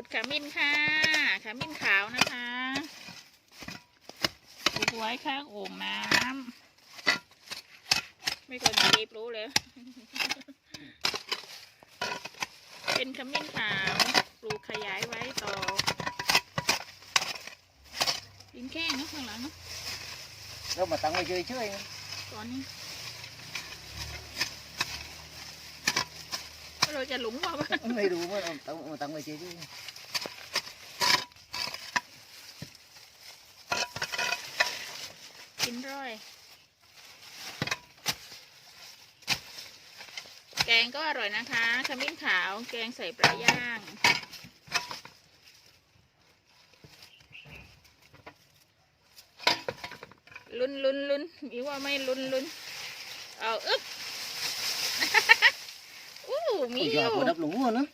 ขุดขมิ้นค่ะขมิ้นขาวนะคะปลูกไว้ข้างโอ่งน้ำไม่เคยมีเอฟรู้เลย เป็นขมิ้นขาวปลูกขยายไว้ต่อดินแข้งเนอะข้างหลังเนอะแล้วมาตั้งไว้เฉยๆนะตอนนี้เรา จะหลุมว่าไม่รู้ว่าเอาตั้งมาตั้งไว้เฉยกินร่อย แกงก็อร่อยนะคะขมิ้นขาว แกงใส่ปลาย่างลุนลุนลุนมีว่าไม่ลุนลุนเอาอึ๊บ อู้ๆมีโอ้ยออย่ายู่พอดับหลงหัวนะ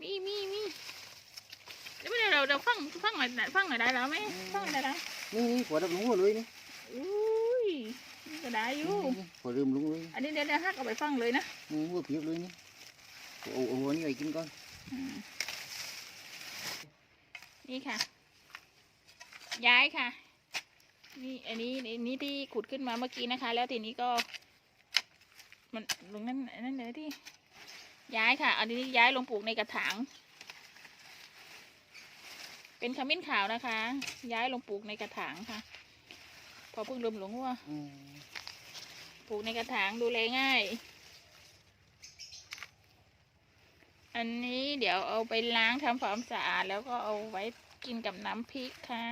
มีมีมีเดี๋ยวไม่ได้เราเราฟังฟังหน่อยฟังหน่อยได้แล้วไหมฟังได้แล้วนี่นี่พอดับหลงหัวเลยนี่อุ้ยนี่ก็ได้อยู่นี่พอเริ่มหลงเลยอันนี้เดี๋ยวเดี๋ยวฮักเอาไปฟังเลยนะนี่หัวเพียบเลยนี่โอ้โหหัวนี่ไว้กินก่อนอืมนี่ค่ะ ย้ายค่ะ นี่อันนี้อันนี้ที่ขุดขึ้นมาเมื่อกี้นะคะ แล้วทีนี้ก็ มันลงนั่นอันนั่นเลยที่ ย้ายค่ะ อันนี้ย้ายลงปลูกในกระถาง เป็นขมิ้นขาวนะคะ ย้ายลงปลูกในกระถางค่ะ พอเพิ่งเริ่มหลงว่าปลูกในกระถางดูแลง่าย อันนี้เดี๋ยวเอาไปล้างทำความสะอาดแล้วก็เอาไว้กินกับน้ำพริกค่ะ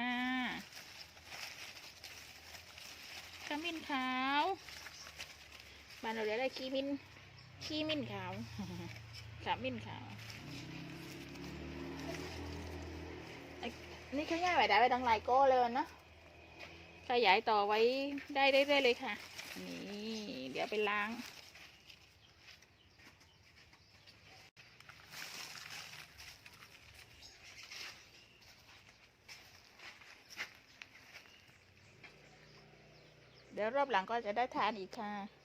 ขมิ้นขาว บ้านเราเรียกอะไรขี้มิ้น ขี้มิ้นขาวขมิ้นขาวไอ้นี่ขยายไว้ได้ไปตั้งหลายโก้เลยนะขยายต่อไว้ได้เรื่อยๆเลยค่ะ นี่เดี๋ยวไปล้างเดี๋ยวรอบหลังก็จะได้ทานอีกค่ะ